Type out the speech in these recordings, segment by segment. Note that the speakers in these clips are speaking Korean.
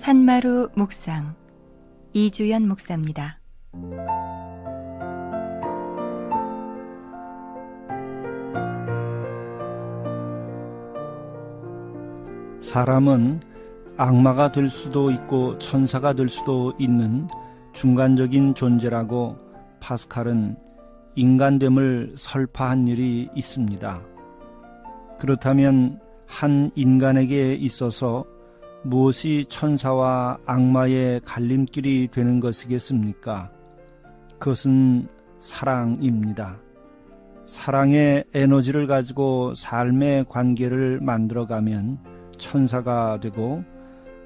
산마루 묵상 이주연 목사입니다. 사람은 악마가 될 수도 있고 천사가 될 수도 있는 중간적인 존재라고 파스칼은 인간됨을 설파한 일이 있습니다. 그렇다면 한 인간에게 있어서 무엇이 천사와 악마의 갈림길이 되는 것이겠습니까? 그것은 사랑입니다. 사랑의 에너지를 가지고 삶의 관계를 만들어가면 천사가 되고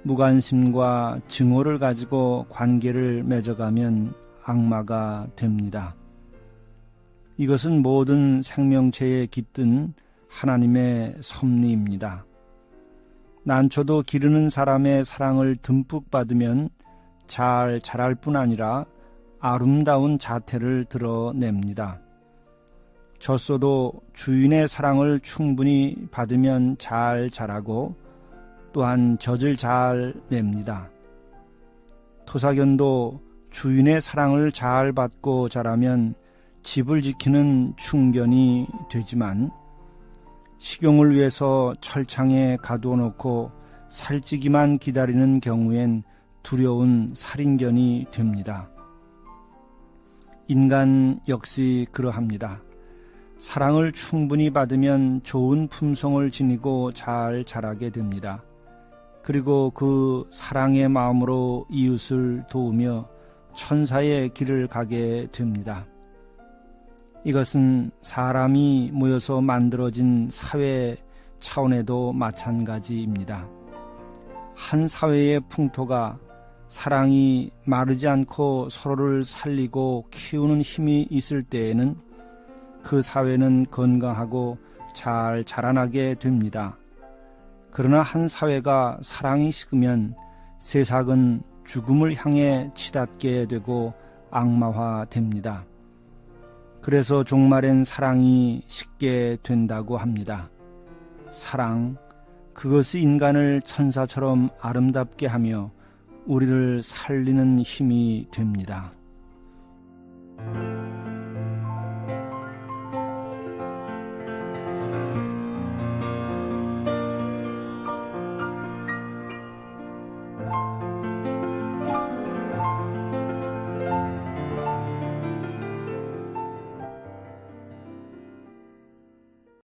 무관심과 증오를 가지고 관계를 맺어가면 악마가 됩니다. 이것은 모든 생명체에 깃든 하나님의 섭리입니다. 난초도 기르는 사람의 사랑을 듬뿍 받으면 잘 자랄 뿐 아니라 아름다운 자태를 드러냅니다. 젖소도 주인의 사랑을 충분히 받으면 잘 자라고 또한 젖을 잘 냅니다. 토사견도 주인의 사랑을 잘 받고 자라면 집을 지키는 충견이 되지만 식용을 위해서 철창에 가두어 놓고 살찌기만 기다리는 경우엔 두려운 살인견이 됩니다. 인간 역시 그러합니다. 사랑을 충분히 받으면 좋은 품성을 지니고 잘 자라게 됩니다. 그리고 그 사랑의 마음으로 이웃을 도우며 천사의 길을 가게 됩니다. 이것은 사람이 모여서 만들어진 사회 차원에도 마찬가지입니다. 한 사회의 풍토가 사랑이 마르지 않고 서로를 살리고 키우는 힘이 있을 때에는 그 사회는 건강하고 잘 자라나게 됩니다. 그러나 한 사회가 사랑이 식으면 세상은 죽음을 향해 치닫게 되고 악마화 됩니다. 그래서 종말엔 사랑이 식게 된다고 합니다. 사랑, 그것이 인간을 천사처럼 아름답게 하며 우리를 살리는 힘이 됩니다.